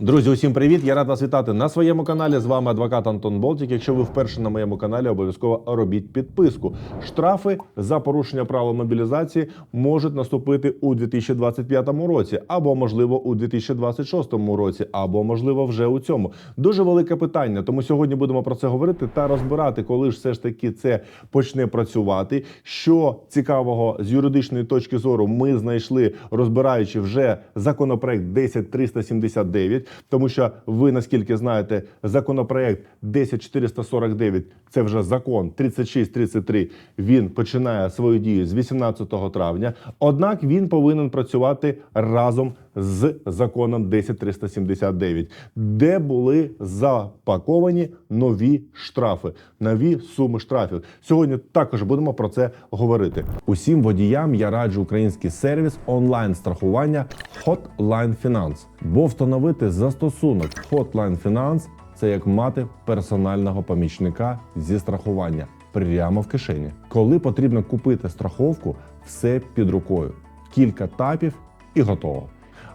Друзі, усім привіт! Я рад вас вітати на своєму каналі. З вами адвокат Антон Болтік. Якщо ви вперше на моєму каналі, обов'язково робіть підписку. Штрафи за порушення правил мобілізації можуть наступити у 2025 році, або можливо у 2026 році, або можливо вже у цьому. Дуже велике питання. Тому сьогодні будемо про це говорити та розбирати, коли ж все ж таки це почне працювати. Що цікавого з юридичної точки зору ми знайшли, розбираючи вже законопроект 10379, тому що ви наскільки знаєте, законопроект 10449 – це вже закон 3633, Він починає свою дію з 18 травня. Однак він повинен працювати разом з законом 10379, де були запаковані нові штрафи, нові суми штрафів. Сьогодні також будемо про це говорити. Усім водіям я раджу український сервіс онлайн страхування Hotline Finance, бо встановити застосунок Hotline Finance – це як мати персонального помічника зі страхування прямо в кишені. Коли потрібно купити страховку, все під рукою. Кілька тапів і готово.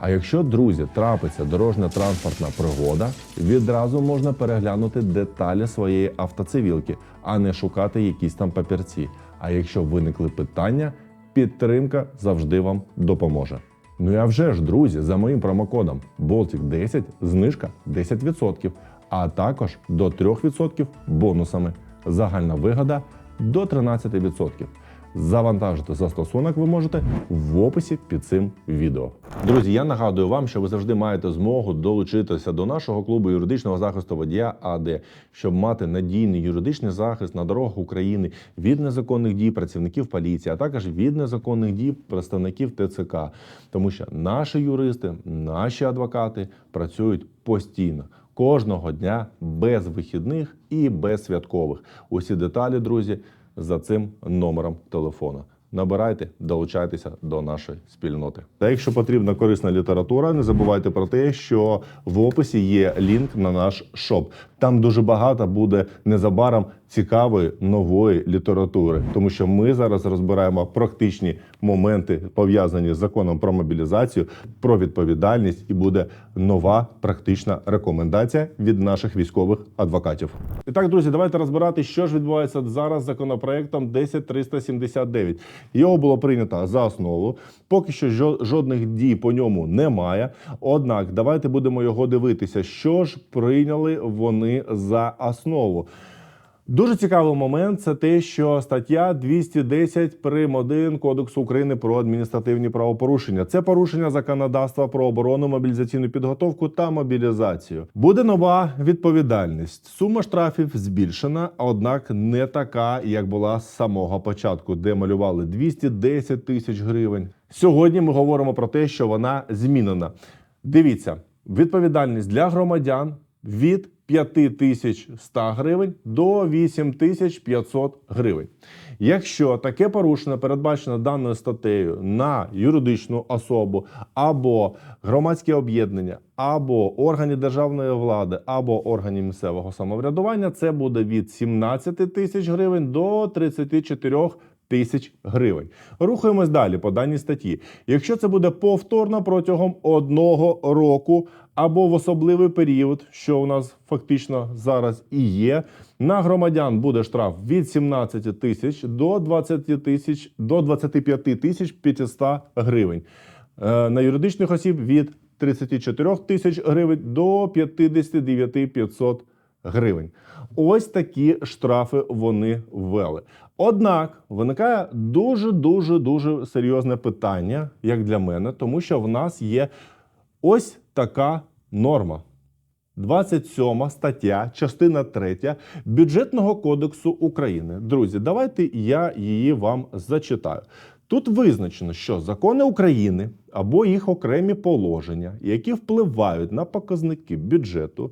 А якщо, друзі, трапиться дорожня транспортна пригода, відразу можна переглянути деталі своєї автоцивілки, а не шукати якісь там папірці. А якщо виникли питання, підтримка завжди вам допоможе. Ну і а вже ж, друзі, за моїм промокодом Baltic 10 знижка 10%, а також до 3% бонусами. Загальна вигода до 13%. Завантажити застосунок ви можете в описі під цим відео. Друзі, я нагадую вам, що ви завжди маєте змогу долучитися до нашого клубу юридичного захисту водія АД, щоб мати надійний юридичний захист на дорогах України від незаконних дій працівників поліції, а також від незаконних дій представників ТЦК, тому що наші юристи, наші адвокати працюють постійно. Кожного дня без вихідних і без святкових. Усі деталі, друзі, за цим номером телефону. Набирайте, долучайтеся до нашої спільноти. Та якщо потрібна корисна література, не забувайте про те, що в описі є лінк на наш шоп. Там дуже багато буде незабаром цікавої нової літератури, тому що ми зараз розбираємо практичні моменти пов'язані з законом про мобілізацію, про відповідальність, і буде нова практична рекомендація від наших військових адвокатів. І так, друзі, давайте розбирати, що ж відбувається зараз з законопроектом 10379. Його було прийнято за основу. Поки що жо- жодних дій по ньому немає. Однак, давайте будемо його дивитися, що ж прийняли вони за основу. Дуже цікавий момент це те, що стаття 210 прим. 1 Кодексу України про адміністративні правопорушення. Це порушення законодавства про оборону, мобілізаційну підготовку та мобілізацію. Буде нова відповідальність. Сума штрафів збільшена, однак не така, як була з самого початку, де малювали 210 тисяч гривень. Сьогодні ми говоримо про те, що вона змінена. Дивіться, відповідальність для громадян від 5100 гривень до 8500 гривень. Якщо таке порушення передбачено даною статтею на юридичну особу або громадське об'єднання, або органи державної влади, або органи місцевого самоврядування, це буде від 17 тисяч гривень до 34 тисяч гривень. Рухаємось далі по даній статті. Якщо це буде повторно протягом одного року або в особливий період, що у нас фактично зараз і є, на громадян буде штраф від 17 тисяч до 20 тисяч до 25 тисяч 500 гривень. Е, На юридичних осіб від 34 тисяч гривень до 59 500 гривень. Ось такі штрафи вони ввели. Однак виникає дуже дуже дуже серйозне питання, як для мене, тому що в нас є ось така норма. 27 стаття, частина 3 бюджетного кодексу України. Друзі, давайте я її вам зачитаю. Тут визначено, що закони України або їх окремі положення, які впливають на показники бюджету,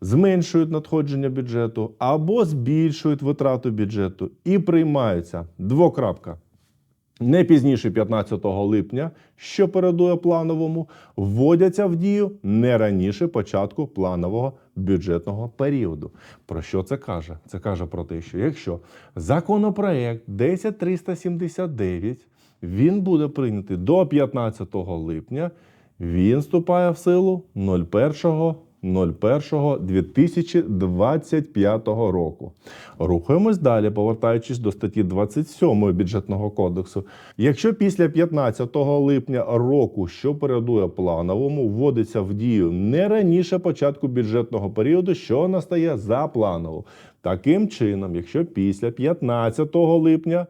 зменшують надходження бюджету або збільшують витрату бюджету і приймаються двокрапка не пізніше 15 липня, що передує плановому, вводяться в дію не раніше початку планового бюджетного періоду. Про що це каже? Це каже про те, що якщо законопроект 10379 він буде прийнятий до 15 липня, Він вступає в силу 01.01.2025 року. Рухаємось далі, повертаючись до статті 27 бюджетного кодексу. Якщо після 15 липня року, що передує плановому, вводиться в дію не раніше початку бюджетного періоду, що настає за планово. Таким чином, якщо після 15 липня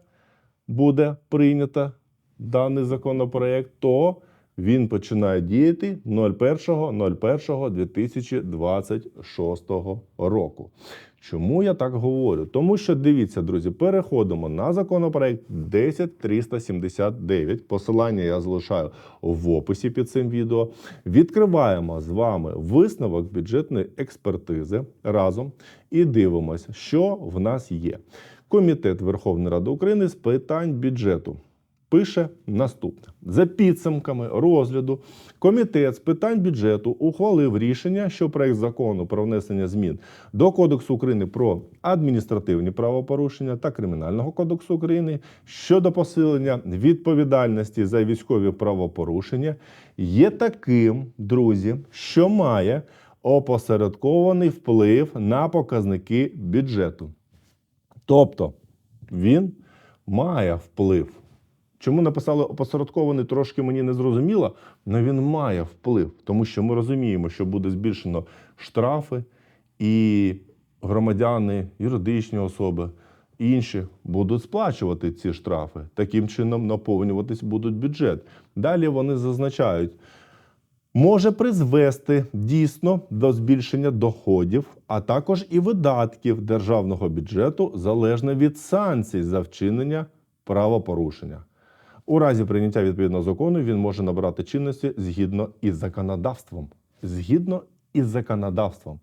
буде прийнято даний законопроект, то він починає діяти 01.01.2026 року. Чому я так говорю? Тому що дивіться, друзі, переходимо на законопроект 10379. Посилання я залишаю в описі під цим відео. Відкриваємо з вами висновок бюджетної експертизи разом і дивимося, що в нас є. Комітет Верховної Ради України з питань бюджету пише наступне: за підсумками розгляду, комітет з питань бюджету ухвалив рішення, що проект закону про внесення змін до Кодексу України про адміністративні правопорушення та Кримінального кодексу України щодо посилення відповідальності за військові правопорушення є таким, друзі, що має опосередкований вплив на показники бюджету. Тобто він має вплив. Чому написали опосередкований, трошки мені не зрозуміло, але він має вплив, тому що ми розуміємо, що буде збільшено штрафи, і громадяни, юридичні особи, інші будуть сплачувати ці штрафи. Таким чином наповнюватись будуть бюджет. Далі вони зазначають, може призвести дійсно до збільшення доходів, а також і видатків державного бюджету залежно від санкцій за вчинення правопорушення. У разі прийняття відповідного закону він може набирати чинності згідно із законодавством. Згідно із законодавством.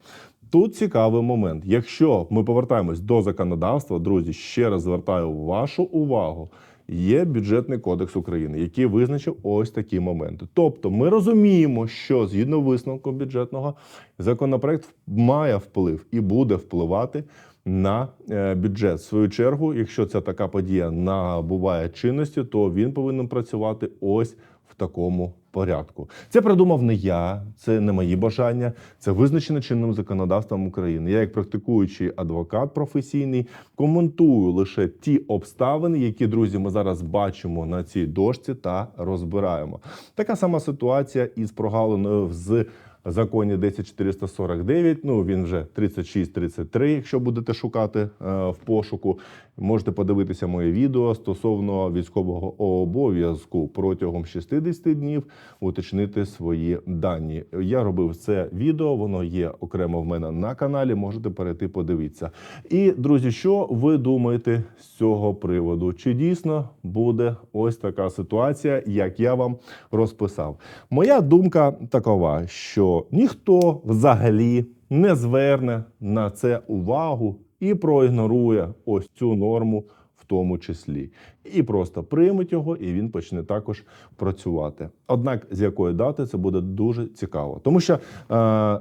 Тут цікавий момент. Якщо ми повертаємось до законодавства, друзі, ще раз звертаю вашу увагу. Є бюджетний кодекс України, який визначив ось такі моменти. Тобто, ми розуміємо, що згідно висновку бюджетного законопроект має вплив і буде впливати на е, бюджет. В свою чергу, якщо ця така подія набуває чинності, то він повинен працювати ось в такому порядку. Це придумав не я, це не мої бажання, це визначено чинним законодавством України. Я, як практикуючий адвокат професійний, коментую лише ті обставини, які друзі ми зараз бачимо на цій дошці та розбираємо. Така сама ситуація із прогалиною з законі 10449, ну він вже 36-33, якщо будете шукати е, в пошуку. Можете подивитися моє відео стосовно військового обов'язку протягом 60 днів уточнити свої дані. Я робив це відео, воно є окремо в мене на каналі. Можете перейти подивитися. І друзі, що ви думаєте з цього приводу? Чи дійсно буде ось така ситуація, як я вам розписав? Моя думка такова, що ніхто взагалі не зверне на це увагу і проігнорує ось цю норму в тому числі. І просто приймуть його, і він почне також працювати. Однак з якої дати це буде дуже цікаво, тому що е,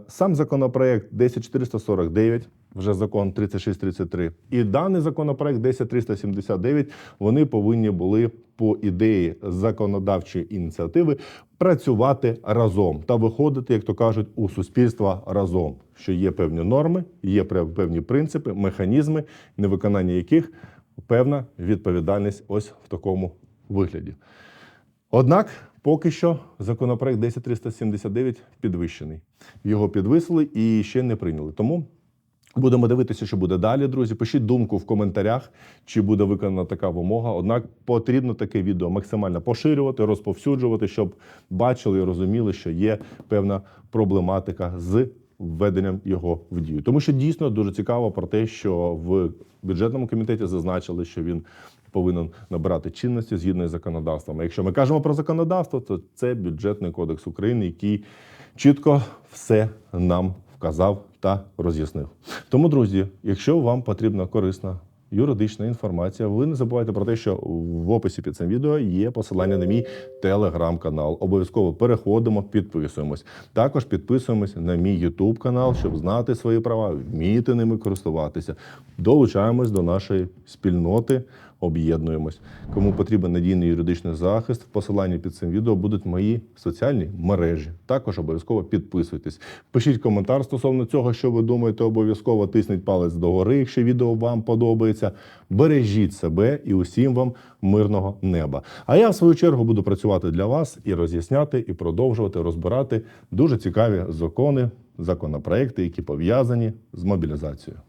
сам законопроект 10449, вже закон 3633, і даний законопроект 10379, вони повинні були по ідеї законодавчої ініціативи працювати разом та виходити, як то кажуть, у суспільство разом. Що є певні норми, є певні принципи, механізми, невиконання яких певна відповідальність ось в такому вигляді. Однак, поки що законопроект 10379 підвищений. Його підвисили і ще не прийняли. Тому будемо дивитися, що буде далі, друзі. Пишіть думку в коментарях, чи буде виконана така вимога. Однак потрібно таке відео максимально поширювати, розповсюджувати, щоб бачили і розуміли, що є певна проблематика з введенням його в дію. Тому що дійсно дуже цікаво про те, що в бюджетному комітеті зазначили, що він повинен набирати чинності згідно з законодавством. Якщо ми кажемо про законодавство, то це бюджетний кодекс України, який чітко все нам вказав та роз'яснив. Тому, друзі, якщо вам потрібна корисна юридична інформація, ви не забувайте про те, що в описі під цим відео є посилання на мій телеграм-канал. Обов'язково переходимо, підписуємось. Також підписуємось на мій Ютуб канал, щоб знати свої права, вміти ними користуватися. Долучаємось до нашої спільноти об'єднуємось. Кому потрібен надійний юридичний захист, в посиланні під цим відео будуть мої соціальні мережі. Також обов'язково підписуйтесь. Пишіть коментар стосовно цього, що ви думаєте. Обов'язково тисніть палець догори, якщо відео вам подобається. Бережіть себе і усім вам мирного неба. А я в свою чергу буду працювати для вас і роз'ясняти, і продовжувати розбирати дуже цікаві закони, законопроекти, які пов'язані з мобілізацією.